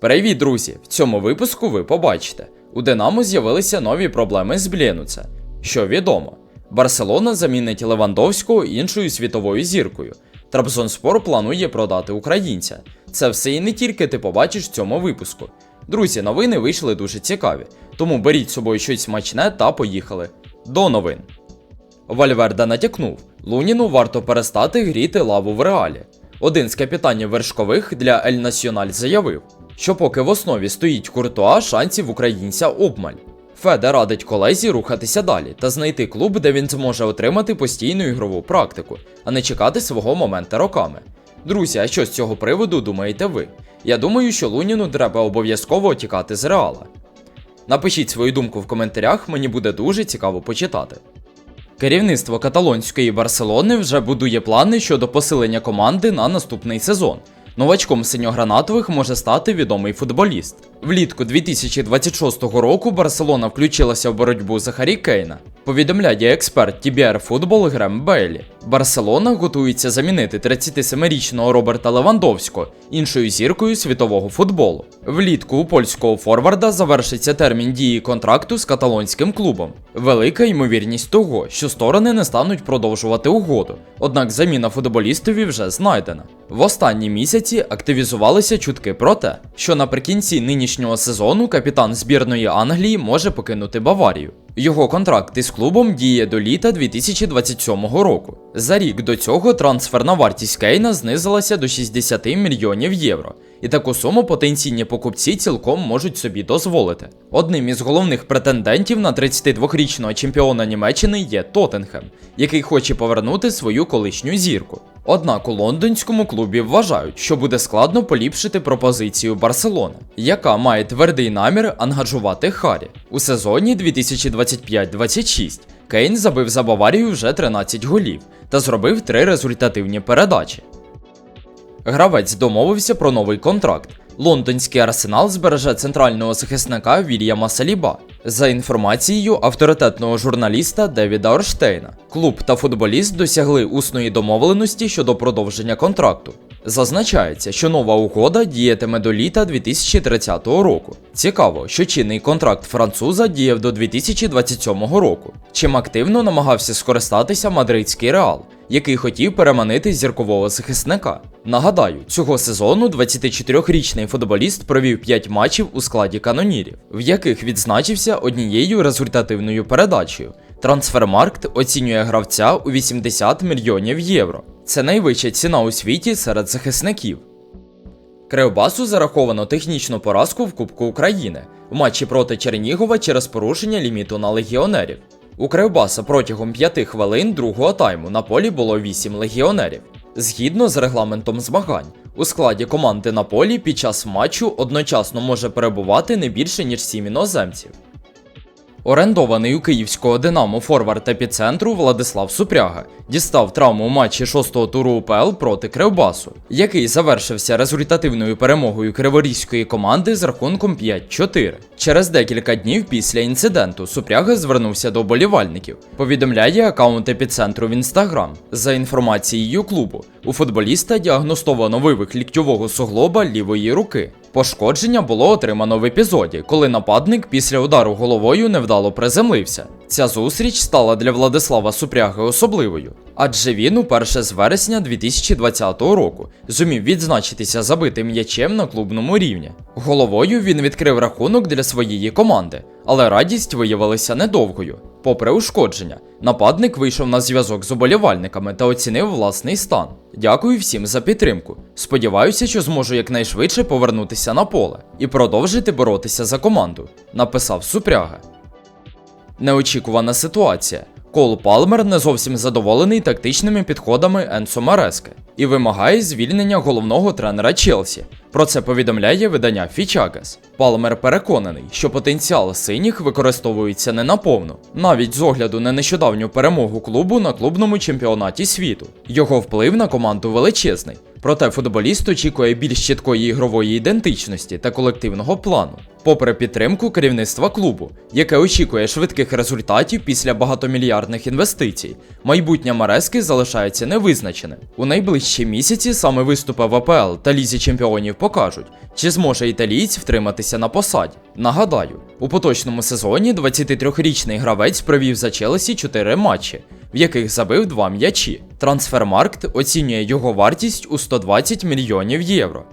Привіт, друзі! В цьому випуску ви побачите: у Динамо з'явилися нові проблеми з Блєнуца. Що відомо, Барселона замінить Левандовського іншою світовою зіркою. Трабзонспор планує продати українця. Це все і не тільки ти побачиш в цьому випуску. Друзі, новини вийшли дуже цікаві, тому беріть з собою щось смачне та поїхали. До новин. Вальверда натякнув: Луніну варто перестати гріти лаву в реалі. Один з капітанів вершкових для Ель Національ заявив, що поки в основі стоїть куртуа, шансів українця обмаль. Феде радить колезі рухатися далі та знайти клуб, де він зможе отримати постійну ігрову практику, а не чекати свого моменту роками. Друзі, а що з цього приводу думаєте ви? Я думаю, що Луніну треба обов'язково тікати з реала. Напишіть свою думку в коментарях, мені буде дуже цікаво почитати. Керівництво каталонської Барселони вже будує плани щодо посилення команди на наступний сезон. Новачком синьогранатових може стати відомий футболіст. Влітку 2026 року Барселона включилася в боротьбу за Харі Кейна. Повідомляє експерт TBR Football Грем Бейлі. Барселона готується замінити 37-річного Роберта Левандовського іншою зіркою світового футболу. Влітку у польського форварда завершиться термін дії контракту з каталонським клубом. Велика ймовірність того, що сторони не стануть продовжувати угоду. Однак заміна футболістові вже знайдена. В останні місяці активізувалися чутки про те, що наприкінці нинішнього сезону капітан збірної Англії може покинути Баварію. Його контракт із клубом діє до літа 2027 року. За рік до цього трансферна вартість Кейна знизилася до 60 мільйонів євро, і таку суму потенційні покупці цілком можуть собі дозволити. Одним із головних претендентів на 32-річного чемпіона Німеччини є Тоттенхем, який хоче повернути свою колишню зірку. Однак у лондонському клубі вважають, що буде складно поліпшити пропозицію Барселони, яка має твердий намір ангажувати Харі. У сезоні 2025-26 Кейн забив за Баварію вже 13 голів та зробив три результативні передачі. Гравець домовився про новий контракт. Лондонський арсенал збереже центрального захисника Вільяма Саліба. За інформацією авторитетного журналіста Девіда Орштейна, клуб та футболіст досягли усної домовленості щодо продовження контракту. Зазначається, що нова угода діятиме до літа 2030 року. Цікаво, що чинний контракт француза діяв до 2027 року. Чим активно намагався скористатися мадридський реал, який хотів переманити зіркового захисника. Нагадаю, цього сезону 24-річний футболіст провів 5 матчів у складі канонірів, в яких відзначився однією результативною передачею. Трансфермаркт оцінює гравця у 80 мільйонів євро. Це найвища ціна у світі серед захисників. Кривбасу зараховано технічну поразку в Кубку України в матчі проти Чернігова через порушення ліміту на легіонерів. У Кривбаса протягом 5 хвилин другого тайму на полі було 8 легіонерів. Згідно з регламентом змагань, у складі команди на полі під час матчу одночасно може перебувати не більше ніж 7 іноземців. Орендований у київського Динамо форвард епіцентру Владислав Супряга дістав травму у матчі шостого туру УПЛ проти Кривбасу, який завершився результативною перемогою криворізької команди з рахунком 5-4. Через декілька днів після інциденту Супряга звернувся до болівальників. Повідомляє аккаунт епіцентру в інстаграм. За інформацією клубу, у футболіста діагностовано вивих ліктьового суглоба лівої руки. Пошкодження було отримано в епізоді, коли нападник після удару головою невдало приземлився. Ця зустріч стала для Владислава Супряги особливою, адже він уперше з вересня 2020 року зумів відзначитися забитим м'ячем на клубному рівні. Головою він відкрив рахунок для своєї команди, але радість виявилася недовгою. Попри ушкодження, нападник вийшов на зв'язок з уболівальниками та оцінив власний стан. Дякую всім за підтримку. Сподіваюся, що зможу якнайшвидше повернутися на поле і продовжити боротися за команду, написав Супряга. Неочікувана ситуація. Кол Палмер не зовсім задоволений тактичними підходами Енсо Марески і вимагає звільнення головного тренера Челсі. Про це повідомляє видання Фічагас. Палмер переконаний, що потенціал синіх використовується не наповну, навіть з огляду на нещодавню перемогу клубу на клубному чемпіонаті світу. Його вплив на команду величезний. Проте футболіст очікує більш чіткої ігрової ідентичності та колективного плану. попри підтримку керівництва клубу, яке очікує швидких результатів після багатомільярдних інвестицій, майбутнє Марески залишається невизначеним. У найближчі місяці саме виступи в АПЛ та Лізі Чемпіонів покажуть, чи зможе італієць втриматися на посаді. Нагадаю, у поточному сезоні 23-річний гравець провів за Челсі 4 матчі, в яких забив 2 м'ячі. Трансфермаркт оцінює його вартість у 120 мільйонів євро.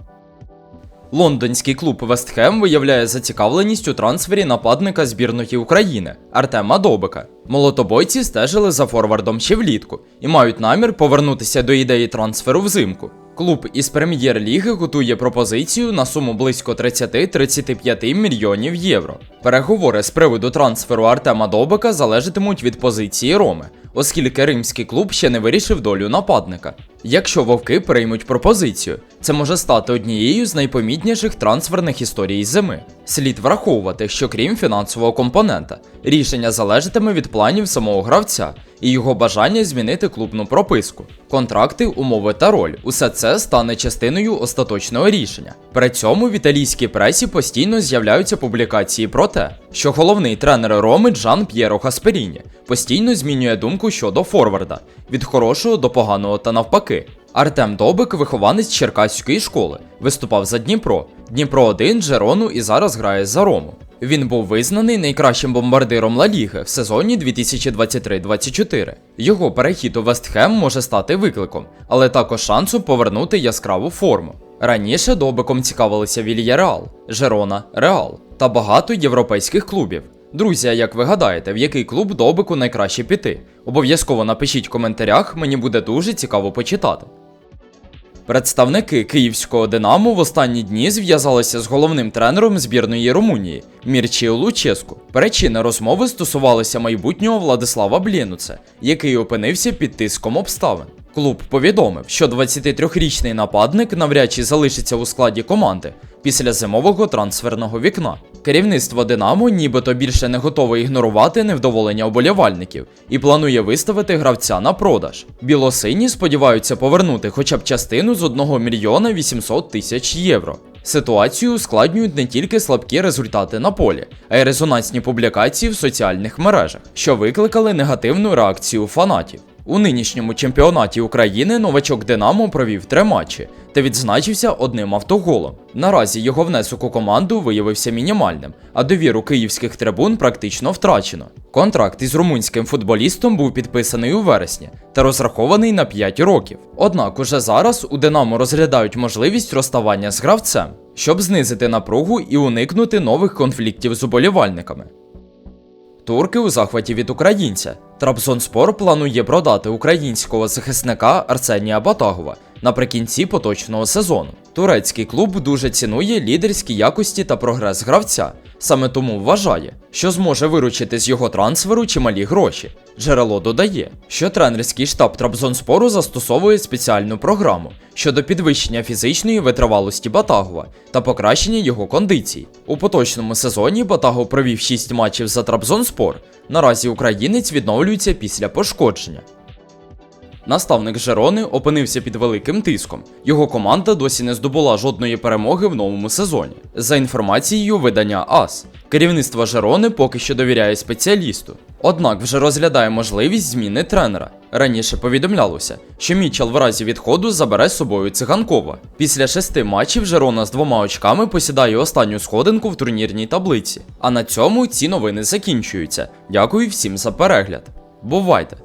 Лондонський клуб Вестхем виявляє зацікавленість у трансфері нападника збірної України Артема Добика. Молотобойці стежили за форвардом ще влітку і мають намір повернутися до ідеї трансферу взимку. Клуб із прем'єр-ліги готує пропозицію на суму близько 30-35 мільйонів євро. Переговори з приводу трансферу Артема Добика залежатимуть від позиції Роми, оскільки римський клуб ще не вирішив долю нападника. Якщо вовки приймуть пропозицію, це може стати однією з найпомітніших трансферних історій зими. Слід враховувати, що крім фінансового компонента, рішення залежатиме від планів самого гравця і його бажання змінити клубну прописку. Контракти, умови та роль усе це стане частиною остаточного рішення. При цьому в італійській пресі постійно з'являються публікації про те, що головний тренер Роми Джан П'єро Хасперіні постійно змінює думку щодо форварда від хорошого до поганого та навпаки. Артем Добик, вихованець Черкаської школи, виступав за Дніпро, Дніпро 1 Джерону і зараз грає за Рому. Він був визнаний найкращим бомбардиром Ла Ліги в сезоні 2023-24. Його перехід у Вестхем може стати викликом, але також шансом повернути яскраву форму. Раніше добиком цікавилися Вільяреал, Жерона, Реал та багато європейських клубів. Друзі, як ви гадаєте, в який клуб добику найкраще піти? Обов'язково напишіть в коментарях, мені буде дуже цікаво почитати. Представники київського Динамо в останні дні зв'язалися з головним тренером збірної Румунії Мірчіо Луческу. Причини розмови стосувалися майбутнього Владислава Блєнуце, який опинився під тиском обставин. Клуб повідомив, що 23-річний нападник навряд чи залишиться у складі команди після зимового трансферного вікна. Керівництво Динамо нібито більше не готове ігнорувати невдоволення оболівальників і планує виставити гравця на продаж. Білосині сподіваються повернути хоча б частину з 1 мільйона 800 тисяч євро. Ситуацію ускладнюють не тільки слабкі результати на полі, а й резонансні публікації в соціальних мережах, що викликали негативну реакцію фанатів. У нинішньому чемпіонаті України новачок Динамо провів три матчі та відзначився одним автоголом. Наразі його внесок у команду виявився мінімальним, а довіру київських трибун практично втрачено. Контракт із румунським футболістом був підписаний у вересні та розрахований на 5 років. Однак уже зараз у Динамо розглядають можливість розставання з гравцем, щоб знизити напругу і уникнути нових конфліктів з уболівальниками. Турки у захваті від українця. Трабзонспор планує продати українського захисника Арсенія Батагова наприкінці поточного сезону. Турецький клуб дуже цінує лідерські якості та прогрес гравця. Саме тому вважає, що зможе виручити з його трансферу чималі гроші. Джерело додає, що тренерський штаб Трабзонспору застосовує спеціальну програму щодо підвищення фізичної витривалості Батагова та покращення його кондицій. У поточному сезоні Батагов провів 6 матчів за Трабзонспор. Наразі українець відновлюється після пошкодження. Наставник Жерони опинився під великим тиском. Його команда досі не здобула жодної перемоги в новому сезоні. За інформацією видання АС, керівництво Жерони поки що довіряє спеціалісту. Однак вже розглядає можливість зміни тренера. Раніше повідомлялося, що Мічел в разі відходу забере з собою циганкова. Після шести матчів Жерона з двома очками посідає останню сходинку в турнірній таблиці. А на цьому ці новини закінчуються. Дякую всім за перегляд. Бувайте!